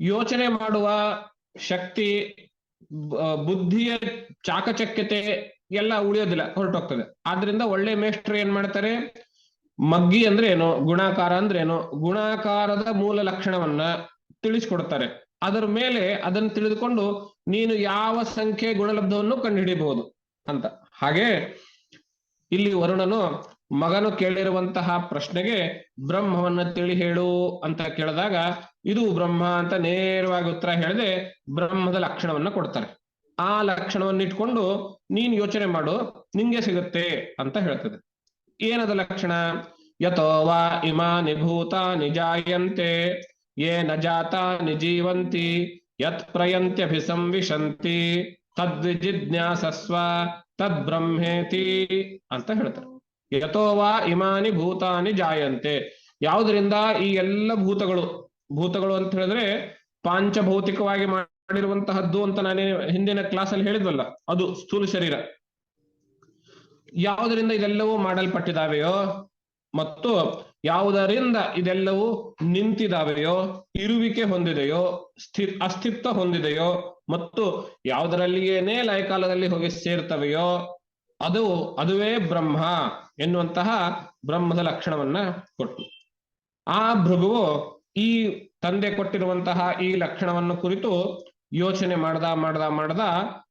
ಯೋಚನೆ ಮಾಡುವ ಶಕ್ತಿ ಬುದ್ಧಿಯ ಚಾಕಚಕ್ಯತೆ ಎಲ್ಲ ಉಳಿಯೋದಿಲ್ಲ, ಹೊರಟೋಗ್ತದೆ. ಆದ್ರಿಂದ ಒಳ್ಳೆ ಮೇಷ್ಟ್ರು ಏನ್ ಮಾಡ್ತಾರೆ? ಮಗ್ಗಿ ಅಂದ್ರೆ ಏನು? ಗುಣಾಕಾರ ಅಂದ್ರೆ ಏನು? ಗುಣಾಕಾರದ ಮೂಲ ಲಕ್ಷಣವನ್ನ ತಿಳಿಸ್ಕೊಡ್ತಾರೆ. ಅದರ ಮೇಲೆ ಅದನ್ನು ತಿಳಿದುಕೊಂಡು ನೀನು ಯಾವ ಸಂಖ್ಯೆ ಗುಣಲಬ್ಧವನ್ನು ಕಂಡುಹಿಡಿಯಬಹುದು ಅಂತ. ಹಾಗೆ ಇಲ್ಲಿ ವರುಣನು ಮಗನು ಕೇಳಿರುವಂತಹ ಪ್ರಶ್ನೆಗೆ ಬ್ರಹ್ಮವನ್ನ ತಿಳಿ ಹೇಳು ಅಂತ ಕೇಳಿದಾಗ, ಇದು ಬ್ರಹ್ಮ ಅಂತ ನೇರವಾಗಿ ಉತ್ತರ ಹೇಳದೆ ಬ್ರಹ್ಮದ ಲಕ್ಷಣವನ್ನ ಕೊಡ್ತಾರೆ. ಆ ಲಕ್ಷಣವನ್ನ ಇಟ್ಕೊಂಡು ನೀನ್ ಯೋಚನೆ ಮಾಡು, ನಿಂಗೆ ಸಿಗುತ್ತೆ ಅಂತ ಹೇಳ್ತದೆ. ಏನದ ಲಕ್ಷಣ? ಯಥೋವಾ ಇಮಾನಿ ನಿಜಾಯಂತೆ ಏ ಯೇ ನಿಜೀವಂತಿ ಯತ್ ಪ್ರಯಂತ್ಯಭಿಸಂವಿಶಂತಿ, ತದ್ವಿಜಿಜ್ಞಾಸಸ್ವ ತದ್ ಬ್ರಹ್ಮೇತಿ ಅಂತ ಹೇಳ್ತಾರೆ. ಯಥೋ ವಾ ಇಮಾನಿ ಭೂತಾನಿ ಜಾಯಂತೆ. ಯಾವುದರಿಂದ ಈ ಎಲ್ಲ ಭೂತಗಳು ಭೂತಗಳು ಅಂತ ಹೇಳಿದ್ರೆ ಪಾಂಚಭೌತಿಕವಾಗಿ ಮಾಡಿರುವಂತಹದ್ದು ಅಂತ ನಾನೇ ಹಿಂದಿನ ಕ್ಲಾಸ್ ಅಲ್ಲಿ ಹೇಳಿದ್ವಲ್ಲ, ಅದು ಸ್ಥೂಲ ಶರೀರ. ಯಾವುದರಿಂದ ಇದೆಲ್ಲವೂ ಮಾಡಲ್ಪಟ್ಟಿದಾವೆಯೋ ಮತ್ತು ಯಾವುದರಿಂದ ಇದೆಲ್ಲವೂ ನಿಂತಿದಾವೆಯೋ ಇರುವಿಕೆ ಹೊಂದಿದೆಯೋ, ಸ್ಥಿ, ಅಸ್ತಿತ್ವ ಹೊಂದಿದೆಯೋ, ಮತ್ತು ಯಾವುದರಲ್ಲಿಯೇನೇ ಲಯಕಾಲದಲ್ಲಿ ಹೋಗಿ ಸೇರ್ತವೆಯೋ, ಅದು, ಅದುವೇ ಬ್ರಹ್ಮ. ಎನ್ನುವಂತಹ ಬ್ರಹ್ಮದ ಲಕ್ಷಣವನ್ನ ಕೊಟ್ಟು. ಆ ಭೃಗುವು ಈ ತಂದೆ ಕೊಟ್ಟಿರುವಂತಹ ಈ ಲಕ್ಷಣವನ್ನು ಕುರಿತು ಯೋಚನೆ ಮಾಡ್ದ ಮಾಡ್ದ ಮಾಡ್ದ,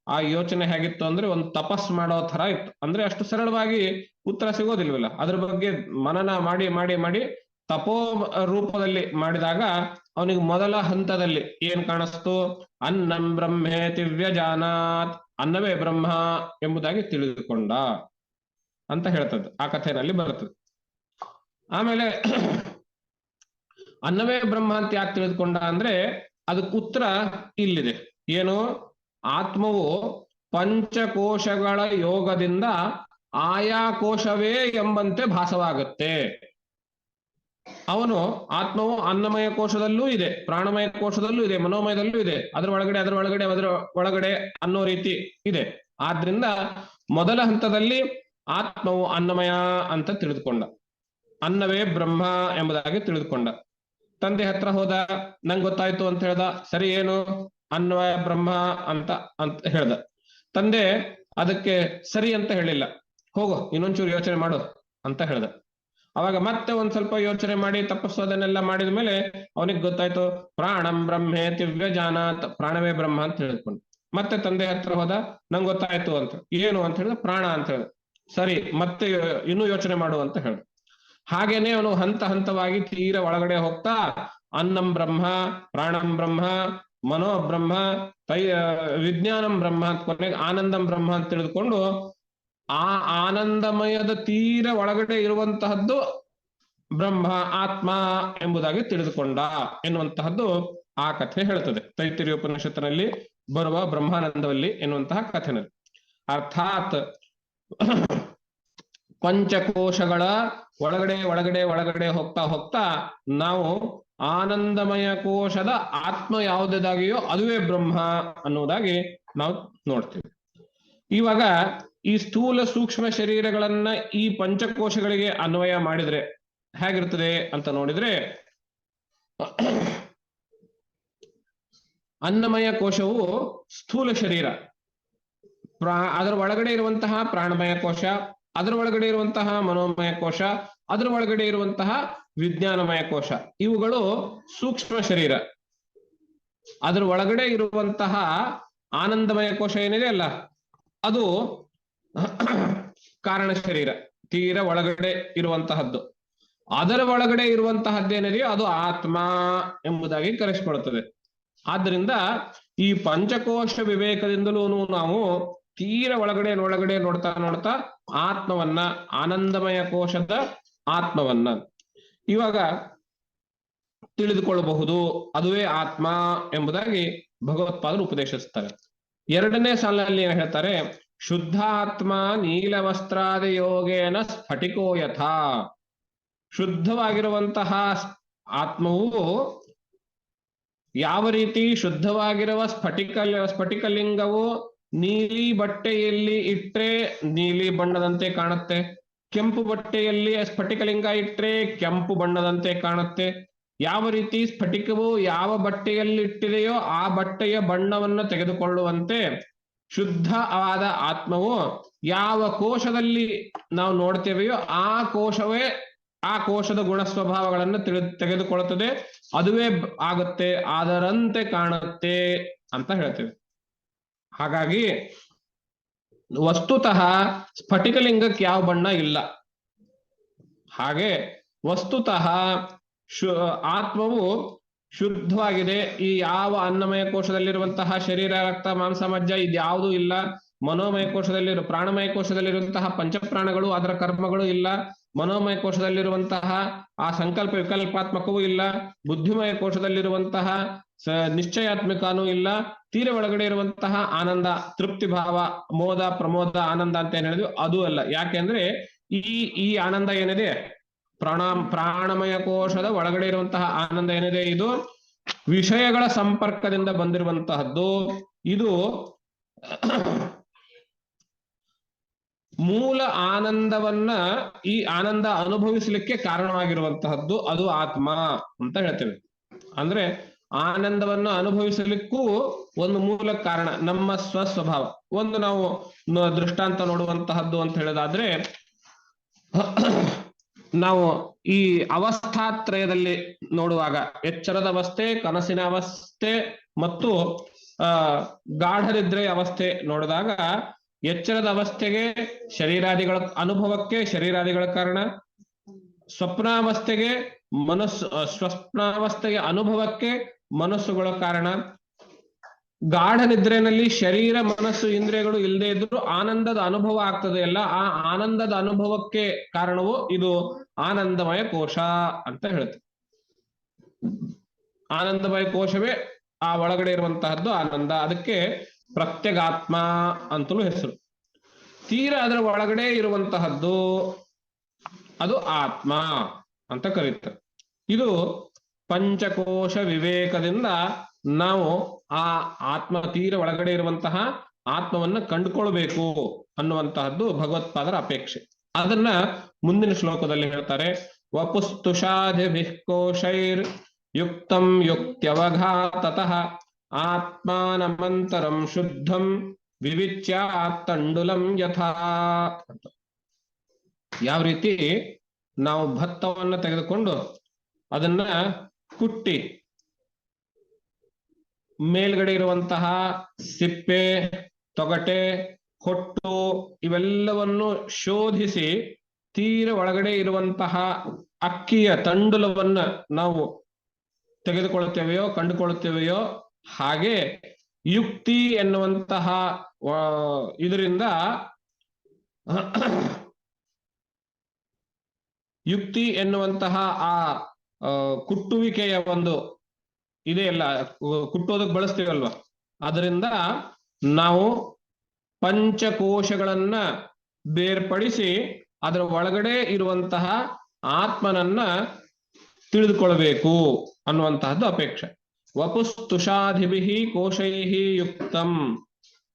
ಆ ಯೋಚನೆ ಹೇಗಿತ್ತು ಅಂದ್ರೆ ಒಂದು ತಪಸ್ ಮಾಡೋ ತರ ಇತ್ತು. ಅಂದ್ರೆ ಅಷ್ಟು ಸರಳವಾಗಿ ಉತ್ತರ ಸಿಗೋದಿಲ್ವಲ್ಲ. ಅದ್ರ ಬಗ್ಗೆ ಮನನ ಮಾಡಿ ಮಾಡಿ ಮಾಡಿ ತಪೋ ರೂಪದಲ್ಲಿ ಮಾಡಿದಾಗ ಅವನಿಗೆ ಮೊದಲ ಹಂತದಲ್ಲಿ ಏನ್ ಕಾಣಿಸ್ತು? ಅನ್ನಂ ಬ್ರಹ್ಮೇ ದಿವ್ಯಜಾನಾತ್ ಅನ್ನವೇ ಬ್ರಹ್ಮ ಎಂಬುದಾಗಿ ತಿಳಿದುಕೊಂಡ. ಅಂತ ಹೇಳ್ತದ್ದು ಆ ಕಥೆನಲ್ಲಿ ಬರ್ತದೆ. ಆಮೇಲೆ ಅನ್ನವೇ ಬ್ರಹ್ಮ ಅಂತ ಯಾಕೆ ತಿಳಿದುಕೊಂಡ ಅಂದ್ರೆ ಅದಕ್ಕೆ ಉತ್ತರ ಇಲ್ಲಿದೆ. ಏನು? ಆತ್ಮವು ಪಂಚಕೋಶಗಳ ಯೋಗದಿಂದ ಆಯಾ ಕೋಶವೇ ಎಂಬಂತೆ ಭಾಸವಾಗುತ್ತೆ. ಅವನು ಆತ್ಮವು ಅನ್ನಮಯ ಕೋಶದಲ್ಲೂ ಇದೆ, ಪ್ರಾಣಮಯ ಕೋಶದಲ್ಲೂ ಇದೆ, ಮನೋಮಯದಲ್ಲೂ ಇದೆ. ಅದರ ಒಳಗಡೆ ಅದರ ಒಳಗಡೆ ಅದರ ಒಳಗಡೆ ಅನ್ನೋ ರೀತಿ ಇದೆ. ಆದ್ರಿಂದ ಮೊದಲ ಹಂತದಲ್ಲಿ ಆತ್ಮವು ಅನ್ನಮಯ ಅಂತ ತಿಳಿದುಕೊಂಡ. ಅನ್ನವೇ ಬ್ರಹ್ಮ ಎಂಬುದಾಗಿ ತಿಳಿದುಕೊಂಡ. ತಂದೆ ಹತ್ರ ಹೋದ, ನಂಗೆ ಗೊತ್ತಾಯ್ತು ಅಂತ ಹೇಳ್ದ, ಸರಿ ಏನು? ಅನ್ವಯ ಬ್ರಹ್ಮ ಅಂತ ಅಂತ ಹೇಳ್ದ. ತಂದೆ ಅದಕ್ಕೆ ಸರಿ ಅಂತ ಹೇಳಿಲ್ಲ. ಹೋಗು, ಇನ್ನೊಂಚೂರು ಯೋಚನೆ ಮಾಡು ಅಂತ ಹೇಳ್ದ. ಅವಾಗ ಮತ್ತೆ ಒಂದ್ ಸ್ವಲ್ಪ ಯೋಚನೆ ಮಾಡಿ ತಪಸ್ಸು ಅದನ್ನೆಲ್ಲ ಮಾಡಿದ ಮೇಲೆ ಅವನಿಗೆ ಗೊತ್ತಾಯ್ತು, ಪ್ರಾಣಂ ಬ್ರಹ್ಮೆ ದಿವ್ಯ ಜಾನ ಪ್ರಾಣವೇ ಬ್ರಹ್ಮ ಅಂತ ಹೇಳಿದ್ಕೊಂಡು. ಮತ್ತೆ ತಂದೆ ಹತ್ರ ಹೋದ, ನಂಗೆ ಗೊತ್ತಾಯ್ತು ಅಂತ, ಏನು ಅಂತ ಹೇಳಿದ, ಪ್ರಾಣ ಅಂತ ಹೇಳ್ದ. ಸರಿ, ಮತ್ತೆ ಇನ್ನೂ ಯೋಚನೆ ಮಾಡು ಅಂತ ಹೇಳಿ. ಹಾಗೇನೆ ಅವನು ಹಂತ ಹಂತವಾಗಿ ತೀರ ಒಳಗಡೆ ಹೋಗ್ತಾ, ಅನ್ನಂ ಬ್ರಹ್ಮ, ಪ್ರಾಣಂ ಬ್ರಹ್ಮ, ಮನೋ ಬ್ರಹ್ಮ, ತೈ ವಿಜ್ಞಾನಂ ಬ್ರಹ್ಮ ಅಂತ ಕೊನೆಗೆ ಆನಂದಂ ಬ್ರಹ್ಮ ಅಂತ ತಿಳಿದುಕೊಂಡು, ಆ ಆನಂದಮಯದ ತೀರ ಒಳಗಡೆ ಇರುವಂತಹದ್ದು ಬ್ರಹ್ಮ, ಆತ್ಮ ಎಂಬುದಾಗಿ ತಿಳಿದುಕೊಂಡ ಎನ್ನುವಂತಹದ್ದು ಆ ಕಥೆ ಹೇಳ್ತದೆ. ತೈತಿರಿ ಉಪನಿಷತ್ತಿನಲ್ಲಿ ಬರುವ ಬ್ರಹ್ಮಾನಂದವಲ್ಲಿ ಎನ್ನುವಂತಹ ಕಥೆನಲ್ಲಿ ಅರ್ಥಾತ್ ಪಂಚಕೋಶಗಳ ಒಳಗಡೆ ಒಳಗಡೆ ಒಳಗಡೆ ಹೋಗ್ತಾ ಹೋಗ್ತಾ ನಾವು ಆನಂದಮಯ ಕೋಶದ ಆತ್ಮ ಯಾವುದಾಗಿಯೋ ಅದುವೇ ಬ್ರಹ್ಮ ಅನ್ನೋದಾಗಿ ನಾವು ನೋಡ್ತೀವಿ. ಇವಾಗ ಈ ಸ್ಥೂಲ ಸೂಕ್ಷ್ಮ ಶರೀರಗಳನ್ನ ಈ ಪಂಚಕೋಶಗಳಿಗೆ ಅನ್ವಯ ಮಾಡಿದ್ರೆ ಹೇಗಿರ್ತದೆ ಅಂತ ನೋಡಿದ್ರೆ ಅನ್ನಮಯ ಕೋಶವು ಸ್ಥೂಲ ಶರೀರ. ಪ್ರಾ ಅದರ ಒಳಗಡೆ ಇರುವಂತಹ ಪ್ರಾಣಮಯ ಕೋಶ, ಅದರ ಒಳಗಡೆ ಇರುವಂತಹ ಮನೋಮಯ ಕೋಶ, ಅದರ ಒಳಗಡೆ ಇರುವಂತಹ ವಿಜ್ಞಾನಮಯ ಕೋಶ. ಇವುಗಳು ಸೂಕ್ಷ್ಮ ಶರೀರ. ಅದರ ಒಳಗಡೆ ಇರುವಂತಹ ಆನಂದಮಯ ಕೋಶ ಏನಿದೆ ಅಲ್ಲ, ಅದು ಕಾರಣ ಶರೀರ. ತೀರ ಒಳಗಡೆ ಇರುವಂತಹದ್ದು. ಅದರ ಒಳಗಡೆ ಇರುವಂತಹದ್ದೇನಿದೆಯೋ ಅದು ಆತ್ಮ ಎಂಬುದಾಗಿ ಕರೆಸಿಕೊಳ್ಳುತ್ತದೆ ಆದ್ದರಿಂದ ಈ ಪಂಚಕೋಶ ವಿವೇಕದಿಂದಲೂ ನಾವು ತೀರ ಒಳಗಡೆ ಒಳಗಡೆ ನೋಡ್ತಾ ನೋಡ್ತಾ ಆತ್ಮವನ್ನ, ಆನಂದಮಯ ಕೋಶದ ಆತ್ಮವನ್ನ ಇವಾಗ ತಿಳಿದುಕೊಳ್ಳಬಹುದು. ಅದುವೇ ಆತ್ಮ ಎಂಬುದಾಗಿ ಭಗವತ್ಪಾದರು ಉಪದೇಶಿಸ್ತಾರೆ. ಎರಡನೇ ಸಾಲಿನಲ್ಲಿ ಏನ್ ಹೇಳ್ತಾರೆ? ಶುದ್ಧಾತ್ಮ ನೀಲವಸ್ತ್ರಾದಿ ಯೋಗೇನ ಸ್ಫಟಿಕೋ ಯಥ. ಶುದ್ಧವಾಗಿರುವಂತಹ ಆತ್ಮವು ಯಾವ ರೀತಿ ಶುದ್ಧವಾಗಿರುವ ಸ್ಫಟಿಕ, ಸ್ಫಟಿಕಲಿಂಗವು ನೀಲಿ ಬಟ್ಟೆಯಲ್ಲಿ ಇಟ್ಟರೆ ನೀಲಿ ಬಣ್ಣದಂತೆ ಕಾಣುತ್ತೆ, ಕೆಂಪು ಬಟ್ಟೆಯಲ್ಲಿ ಸ್ಫಟಿಕಲಿಂಗ ಇಟ್ಟರೆ ಕೆಂಪು ಬಣ್ಣದಂತೆ ಕಾಣುತ್ತೆ. ಯಾವ ರೀತಿ ಸ್ಫಟಿಕವು ಯಾವ ಬಟ್ಟೆಯಲ್ಲಿ ಇಟ್ಟಿದೆಯೋ ಆ ಬಟ್ಟೆಯ ಬಣ್ಣವನ್ನು ತೆಗೆದುಕೊಳ್ಳುವಂತೆ ಶುದ್ಧವಾದ ಆತ್ಮವು ಯಾವ ಕೋಶದಲ್ಲಿ ನಾವು ನೋಡ್ತೇವೆಯೋ ಆ ಕೋಶವೇ ಆ ಕೋಶದ ಗುಣ ಸ್ವಭಾವಗಳನ್ನು ತಿಳಿ ತೆಗೆದುಕೊಳ್ಳುತ್ತದೆ. ಅದುವೇ ಆಗುತ್ತೆ, ಅದರಂತೆ ಕಾಣುತ್ತೆ ಅಂತ ಹೇಳ್ತೇವೆ. ಹಾಗಾಗಿ ವಸ್ತುತಃ ಸ್ಫಟಿಕಲಿಂಗಕ್ಕೆ ಯಾವ ಬಣ್ಣ ಇಲ್ಲ. ಹಾಗೆ ವಸ್ತುತಃ ಶು, ಆತ್ಮವು ಶುದ್ಧವಾಗಿದೆ. ಈ ಯಾವ ಅನ್ನಮಯ ಕೋಶದಲ್ಲಿರುವಂತಹ ಶರೀರ, ರಕ್ತ, ಮಾಂಸ, ಮಜ್ಜ ಇದ್ಯಾವುದೂ ಇಲ್ಲ. ಮನೋಮಯ ಕೋಶದಲ್ಲಿರುವ ಪ್ರಾಣಮಯ ಕೋಶದಲ್ಲಿರುವಂತಹ ಪಂಚಪ್ರಾಣಗಳು ಅದರ ಕರ್ಮಗಳು ಇಲ್ಲ. ಮನೋಮಯ ಕೋಶದಲ್ಲಿರುವಂತಹ ಆ ಸಂಕಲ್ಪ ವಿಕಲ್ಪಾತ್ಮಕವೂ ಇಲ್ಲ. ಬುದ್ಧಿಮಯ ಕೋಶದಲ್ಲಿರುವಂತಹ ನಿಶ್ಚಯಾತ್ಮಕನೂ ಇಲ್ಲ. ತೀರ ಒಳಗಡೆ ಇರುವಂತಹ ಆನಂದ, ತೃಪ್ತಿ ಭಾವ, ಮೋದ, ಪ್ರಮೋದ, ಆನಂದ ಅಂತ ಏನ್ ಹೇಳಿದ್ವಿ? ಅದು ಅಲ್ಲ. ಯಾಕೆಂದ್ರೆ ಈ ಈ ಆನಂದ ಏನಿದೆ? ಪ್ರಾಣ, ಪ್ರಾಣಮಯ ಕೋಶದ ಒಳಗಡೆ ಇರುವಂತಹ ಆನಂದ ಏನಿದೆ? ಇದು ವಿಷಯಗಳ ಸಂಪರ್ಕದಿಂದ ಬಂದಿರುವಂತಹದ್ದು. ಇದು ಮೂಲ ಆನಂದವನ್ನ ಈ ಆನಂದ ಅನುಭವಿಸಲಿಕ್ಕೆ ಕಾರಣವಾಗಿರುವಂತಹದ್ದು ಅದು ಆತ್ಮ ಅಂತ ಹೇಳ್ತೇವೆ. ಅಂದ್ರೆ ಆನಂದವನ್ನು ಅನುಭವಿಸಲಿಕ್ಕೂ ಒಂದು ಮೂಲ ಕಾರಣ, ನಮ್ಮ ಸ್ವಸ್ವಭಾವ. ಒಂದು ನಾವು ದೃಷ್ಟಾಂತ ನೋಡುವಂತಹದ್ದು ಅಂತ ಹೇಳೋದಾದ್ರೆ, ನಾವು ಈ ಅವಸ್ಥಾತ್ರಯದಲ್ಲಿ ನೋಡುವಾಗ ಎಚ್ಚರದ ಅವಸ್ಥೆ, ಕನಸಿನ ಅವಸ್ಥೆ ಮತ್ತು, ಆ ಗಾಢರಿದ್ರೆ ಅವಸ್ಥೆ ನೋಡಿದಾಗ ಎಚ್ಚರದ ಅವಸ್ಥೆಗೆ ಶರೀರಾದಿಗಳ ಅನುಭವಕ್ಕೆ ಶರೀರಾದಿಗಳ ಕಾರಣ. ಸ್ವಪ್ನಾವಸ್ಥೆಗೆ ಮನಸ್ಸು ಸ್ವಪ್ನಾವಸ್ಥೆಯ ಅನುಭವಕ್ಕೆ ಮನಸ್ಸುಗಳ ಕಾರಣ. ಗಾಢ ನಿದ್ರೆನಲ್ಲಿ ಶರೀರ, ಮನಸ್ಸು, ಇಂದ್ರಿಯಗಳು ಇಲ್ಲದೆ ಇದ್ರೂ ಆನಂದದ ಅನುಭವ ಆಗ್ತದೆ ಅಲ್ಲ, ಆ ಆನಂದದ ಅನುಭವಕ್ಕೆ ಕಾರಣವು ಇದು ಆನಂದಮಯ ಕೋಶ ಅಂತ ಹೇಳುತ್ತೆ. ಆನಂದಮಯ ಕೋಶವೇ ಆ ಒಳಗಡೆ ಇರುವಂತಹದ್ದು ಆನಂದ. ಅದಕ್ಕೆ ಪ್ರತ್ಯಗಾತ್ಮ ಅಂತಲೂ ಹೆಸರು. ತೀರ ಅದರ ಒಳಗಡೆ ಇರುವಂತಹದ್ದು ಅದು ಆತ್ಮ ಅಂತ ಕರೀತಾರೆ ಇದು ಪಂಚಕೋಶ ವಿವೇಕದಿಂದ ನಾವು ಆ ಆತ್ಮ ತೀರ ಒಳಗಡೆ ಇರುವಂತಹ ಆತ್ಮವನ್ನ ಕಂಡುಕೊಳ್ಬೇಕು ಅನ್ನುವಂತಹದ್ದು ಭಗವತ್ಪಾದರ ಅಪೇಕ್ಷೆ. ಅದನ್ನ ಮುಂದಿನ ಶ್ಲೋಕದಲ್ಲಿ ಹೇಳ್ತಾರೆ, ವಪುಸ್ತುಷಾಧಿಭಿಃ ಕೋಶೈರ್ ಯುಕ್ತಂ ಯುಕ್ತ್ಯವಘಾತತಃ ಆತ್ಮಾನಮಂತರಂ ಶುದ್ಧಂ ವಿವಿಚ್ಯ ತಂಡುಲಂ ಯಥಾ ಯಾವ ರೀತಿ ನಾವು ಭತ್ತವನ್ನ ತೆಗೆದುಕೊಂಡು ಅದನ್ನ ಕುಟ್ಟಿ, ಮೇಲ್ಗಡೆ ಇರುವಂತಹ ಸಿಪ್ಪೆ, ತೊಗಟೆ, ಹೊಟ್ಟು ಇವೆಲ್ಲವನ್ನು ಶೋಧಿಸಿ ತೀರ ಒಳಗಡೆ ಇರುವಂತಹ ಅಕ್ಕಿಯ ತಂಡುಲವನ್ನ ನಾವು ತೆಗೆದುಕೊಳ್ಳುತ್ತೇವೆಯೋ, ಕಂಡುಕೊಳ್ಳುತ್ತೇವೆಯೋ ಹಾಗೆ ಯುಕ್ತಿ ಎನ್ನುವಂತಹ ಇದರಿಂದ ಯುಕ್ತಿ ಎನ್ನುವಂತಹ ಆ ಕುಟ್ಟುವಿಕೆಯ ಒಂದು ಇದೆಯಲ್ಲ ಅಲ್ಲ ಕುಟ್ಟೋದಕ್ಕೆ ಬಳಸ್ತೀವಲ್ವಾ? ಅದರಿಂದ ನಾವು ಪಂಚಕೋಶಗಳನ್ನ ಬೇರ್ಪಡಿಸಿ ಅದರ ಒಳಗಡೆ ಇರುವಂತಹ ಆತ್ಮನನ್ನ ತಿಳಿದುಕೊಳ್ಬೇಕು ಅನ್ನುವಂತಹದ್ದು ಅಪೇಕ್ಷೆ. ವಪುಸ್ತುಷಾಧಿಭಿ ಕೋಶೈಹಿ ಯುಕ್ತಂ.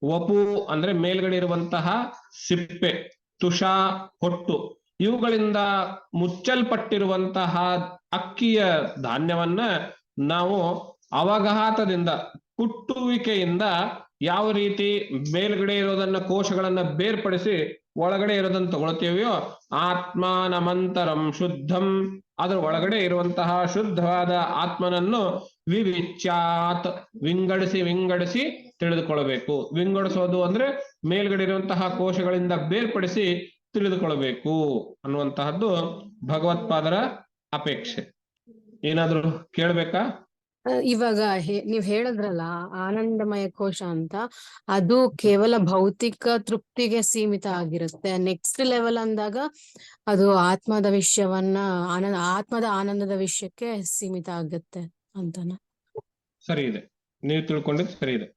ವಪು ಅಂದ್ರೆ ಮೇಲ್ಗಡೆ ಇರುವಂತಹ ಸಿಪ್ಪೆ, ತುಷಾ, ಹೊಟ್ಟು. ಇವುಗಳಿಂದ ಮುಚ್ಚಲ್ಪಟ್ಟಿರುವಂತಹ ಅಕ್ಕಿಯ ಧಾನ್ಯವನ್ನ ನಾವು ಅವಘಾತದಿಂದ, ಕುಟ್ಟುವಿಕೆಯಿಂದ ಯಾವ ರೀತಿ ಮೇಲ್ಗಡೆ ಇರೋದನ್ನ ಕೋಶಗಳನ್ನ ಬೇರ್ಪಡಿಸಿ ಒಳಗಡೆ ಇರೋದನ್ನ ತಗೊಳ್ತೇವೆಯೋ ಆತ್ಮಾನಮಂತರಂ ಶುದ್ಧಂ. ಅದರ ಒಳಗಡೆ ಇರುವಂತಹ ಶುದ್ಧವಾದ ಆತ್ಮನನ್ನು ವಿವಿಚ್ಯಾತ್, ವಿಂಗಡಿಸಿ ವಿಂಗಡಿಸಿ ತಿಳಿದುಕೊಳ್ಳಬೇಕು. ವಿಂಗಡಿಸೋದು ಅಂದ್ರೆ ಮೇಲ್ಗಡೆ ಇರುವಂತಹ ಕೋಶಗಳಿಂದ ಬೇರ್ಪಡಿಸಿ ತಿಳಿದುಕೊಳ್ಳಬೇಕು ಅನ್ನುವಂತಹದ್ದು ಭಗವತ್ಪಾದರ ಅಪೇಕ್ಷೆ. ಏನಾದ್ರೂ ಕೇಳ್ಬೇಕಾ? ಇವಾಗ ನೀವ್ ಹೇಳಿದ್ರಲ್ಲ ಆನಂದಮಯ ಕೋಶ ಅಂತ ಅದು ಕೇವಲ ಭೌತಿಕ ತೃಪ್ತಿಗೆ ಸೀಮಿತ ಆಗಿರುತ್ತೆ. ನೆಕ್ಸ್ಟ್ ಲೆವೆಲ್ ಅಂದಾಗ ಅದು ಆತ್ಮದ ವಿಷಯವನ್ನ ಆನಂದ ಆತ್ಮದ ಆನಂದದ ವಿಷಯಕ್ಕೆ ಸೀಮಿತ ಆಗುತ್ತೆ ಅಂತನ. ಸರಿ ಇದೆ. ನೀವು ತಿಳ್ಕೊಂಡಿದ್ ಸರಿ ಇದೆ.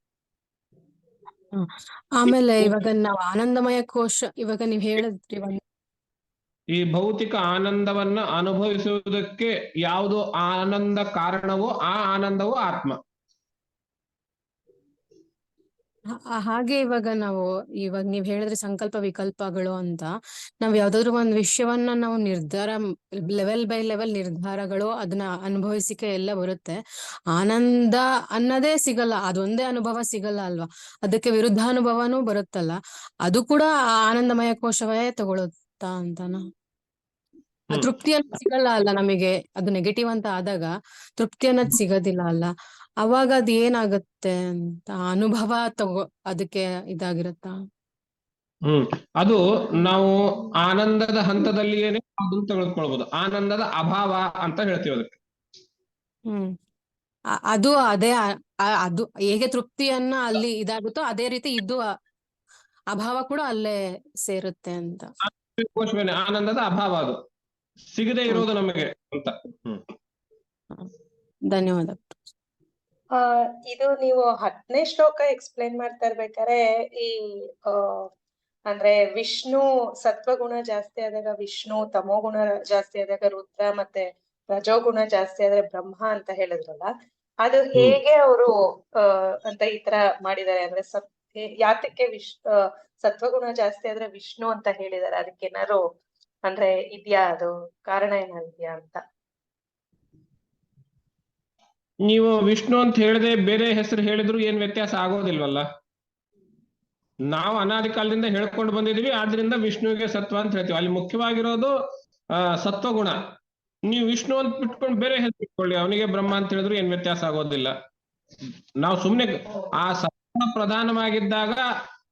ಆಮೇಲೆ ಇವಾಗ ನಾವು ಆನಂದಮಯ ಕೋಶ ಇವಾಗ ನೀವ್ ಹೇಳಿದ್ರಿ ಇವಾಗ ಈ ಭೌತಿಕ ಆನಂದವನ್ನ ಅನುಭವಿಸುವುದಕ್ಕೆ ಯಾವುದು ಆನಂದ ಕಾರಣವೋ ಆ ಆನಂದವೋ ಆತ್ಮ. ಹಾಗೆ ಇವಾಗ ನಾವು, ಇವಾಗ ನೀವ್ ಹೇಳಿದ್ರೆ ಸಂಕಲ್ಪ ವಿಕಲ್ಪಗಳು ಅಂತ, ನಾವ್ ಯಾವ್ದಾದ್ರು ಒಂದ್ ವಿಷಯವನ್ನ ನಾವು ನಿರ್ಧಾರ ಲೆವೆಲ್ ಬೈ ಲೆವೆಲ್ ನಿರ್ಧಾರಗಳು ಅದನ್ನ ಅನುಭವಿಸಿಕೆ ಎಲ್ಲ ಬರುತ್ತೆ. ಆನಂದ ಅನ್ನೋದೇ ಸಿಗಲ್ಲ, ಅದೊಂದೇ ಅನುಭವ ಸಿಗಲ್ಲ ಅಲ್ವಾ? ಅದಕ್ಕೆ ವಿರುದ್ಧ ಅನುಭವನೂ ಬರುತ್ತಲ್ಲ. ಅದು ಕೂಡ ಆನಂದಮಯ ಕೋಶವೇ ತಗೊಳುತ್ತಾ ಅಂತನ. ತೃಪ್ತಿ ಅನ್ನೋದ್ ಸಿಗಲ್ಲ ಅಲ್ಲ ನಮಗೆ. ಅದು ನೆಗೆಟಿವ್ ಅಂತ ಆದಾಗ ತೃಪ್ತಿ ಅನ್ನೋದು ಸಿಗೋದಿಲ್ಲ ಅಲ್ಲ. ಅವಾಗ ಅದ್ ಏನಾಗುತ್ತೆ ಅಂತ ಅನುಭವ ತಗೋ ಅದಕ್ಕೆ ಇದಾಗಿರತ್ತ? ಹ್ಮ್. ಅದು ನಾವು ಆನಂದದ ಹಂತದಲ್ಲಿಯೇನೆ ಅದನ್ನ ತೆಗೆದುಕೊಳ್ಬಹುದು ಆನಂದದ ಅಭಾವ ಅಂತ ಹೇಳ್ತೀವಿ ಅದಕ್ಕೆ. ಹ್ಮ್. ಅದು ಅದೇ ಅದು ಹೇಗೆ ತೃಪ್ತಿಯನ್ನ ಅಲ್ಲಿ ಇದಾಗುತ್ತೋ ಅದೇ ರೀತಿ ಇದು ಅಭಾವ ಕೂಡ ಅಲ್ಲೇ ಸೇರುತ್ತೆ ಅಂತ. ಆನಂದದ ಅಭಾವ ಅದು. ಸಿಗದೆ ಇರೋದು ನಮಗೆ ಅಂತ. ಧನ್ಯವಾದ. ಆ ಇದು ನೀವು ಹತ್ತನೇ ಶ್ಲೋಕ ಎಕ್ಸ್ಪ್ಲೇನ್ ಮಾಡ್ತಾ ಇರ್ಬೇಕಾರೆ ಈ ಆ ಅಂದ್ರೆ ವಿಷ್ಣು ಸತ್ವಗುಣ ಜಾಸ್ತಿ ಆದಾಗ ವಿಷ್ಣು ತಮೋಗುಣ ಜಾಸ್ತಿ ಆದಾಗ ರುದ್ರ ಮತ್ತೆ ರಜೋಗುಣ ಜಾಸ್ತಿ ಆದ್ರೆ ಬ್ರಹ್ಮ ಅಂತ ಹೇಳಿದ್ರಲ್ಲ ಅದು ಹೇಗೆ ಅವರು ಆ ಅಂತ ಈ ತರ ಮಾಡಿದ್ದಾರೆ ಅಂದ್ರೆ ಸತ್ ಯಾತಕ್ಕೆ ವಿಶ್ ಸತ್ವಗುಣ ಜಾಸ್ತಿ ಆದ್ರೆ ವಿಷ್ಣು ಅಂತ ಹೇಳಿದ್ದಾರೆ ಅದಕ್ಕೆ ಏನಾದ್ರು ಅಂದ್ರೆ ಇದ್ಯಾ ಅದು? ಕಾರಣ ಏನಾದ್ಯಾ ಅಂತ? ನೀವು ವಿಷ್ಣು ಅಂತ ಹೇಳದೆ ಬೇರೆ ಹೆಸರು ಹೇಳಿದ್ರು ಏನ್ ವ್ಯತ್ಯಾಸ ಆಗೋದಿಲ್ವಲ್ಲ? ನಾವು ಅನಾದಿ ಕಾಲದಿಂದ ಹೇಳ್ಕೊಂಡು ಬಂದಿದೀವಿ ಆದ್ರಿಂದ ವಿಷ್ಣುವಿಗೆ ಸತ್ವ ಅಂತ ಹೇಳ್ತೀವಿ. ಅಲ್ಲಿ ಮುಖ್ಯವಾಗಿರೋದು, ಆ, ಸತ್ವಗುಣ. ನೀವು ವಿಷ್ಣು ಅಂತ ಬಿಟ್ಕೊಂಡು ಬೇರೆ ಹೆಸರು ಇಟ್ಕೊಳ್ಳಿ. ಅವನಿಗೆ ಬ್ರಹ್ಮ ಅಂತ ಹೇಳಿದ್ರು ಏನ್ ವ್ಯತ್ಯಾಸ ಆಗೋದಿಲ್ಲ. ನಾವು ಸುಮ್ನೆ ಆ ಸತ್ವ ಪ್ರಧಾನವಾಗಿದ್ದಾಗ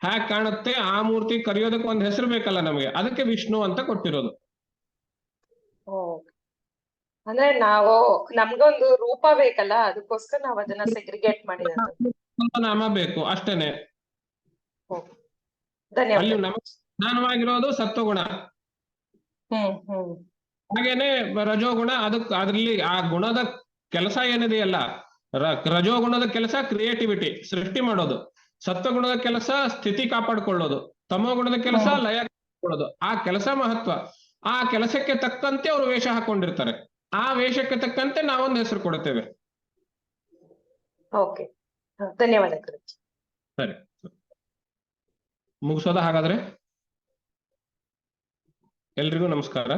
ಹ್ಯಾಕ್ ಕಾಣುತ್ತೆ? ಆ ಮೂರ್ತಿ ಕರೆಯೋದಕ್ಕೆ ಒಂದ್ ಹೆಸರು ಬೇಕಲ್ಲ ನಮಗೆ. ಅದಕ್ಕೆ ವಿಷ್ಣು ಅಂತ ಕೊಟ್ಟಿರೋದು. ಅಂದ್ರೆ ನಾವು ನಮ್ಗೊಂದು ರೂಪ ಬೇಕಲ್ಲ? ಅದಕ್ಕೋಸ್ಕರ ನಾವ್ ಅದನ್ನ ಸೆಗ್ರಿಗೇಟ್ ಮಾಡಿದ ನಾಮ ಬೇಕು ಅಷ್ಟೇನೆ. ಅಲ್ಲಿ ನಮಗೆ ಪ್ರಧಾನವಾಗಿರೋದು ಸತ್ವಗುಣ. ಹಾಗೇನೆ ರಜೋಗುಣ ಅದಕ್ ಅದ್ರಲ್ಲಿ ಆ ಗುಣದ ಕೆಲಸ ಏನಿದೆಯಲ್ಲ? ರಜೋಗುಣದ ಕೆಲಸ ಕ್ರಿಯೇಟಿವಿಟಿ ಸೃಷ್ಟಿ ಮಾಡೋದು. ಸತ್ವಗುಣದ ಕೆಲಸ ಸ್ಥಿತಿ ಕಾಪಾಡ್ಕೊಳ್ಳೋದು. ತಮೋಗುಣದ ಕೆಲಸ ಹ್ಮ್. ಲಯ ಕಾಪಾಡ್ಕೊಳ್ಳೋದು. ಆ ಕೆಲಸ ಮಹತ್ವ. ಆ ಕೆಲಸಕ್ಕೆ ತಕ್ಕಂತೆ ಅವರು ವೇಷ ಹಾಕೊಂಡಿರ್ತಾರೆ. ಆ ವೇಷಕ್ಕೆ ತಕ್ಕಂತೆ ನಾವೊಂದು ಹೆಸರು ಕೊಡುತ್ತೇವೆ. ಓಕೆ. ಧನ್ಯವಾದ ಸರಿ. ಮುಗಿಸೋದ ಹಾಗಾದ್ರೆ? ಎಲ್ರಿಗೂ ನಮಸ್ಕಾರ.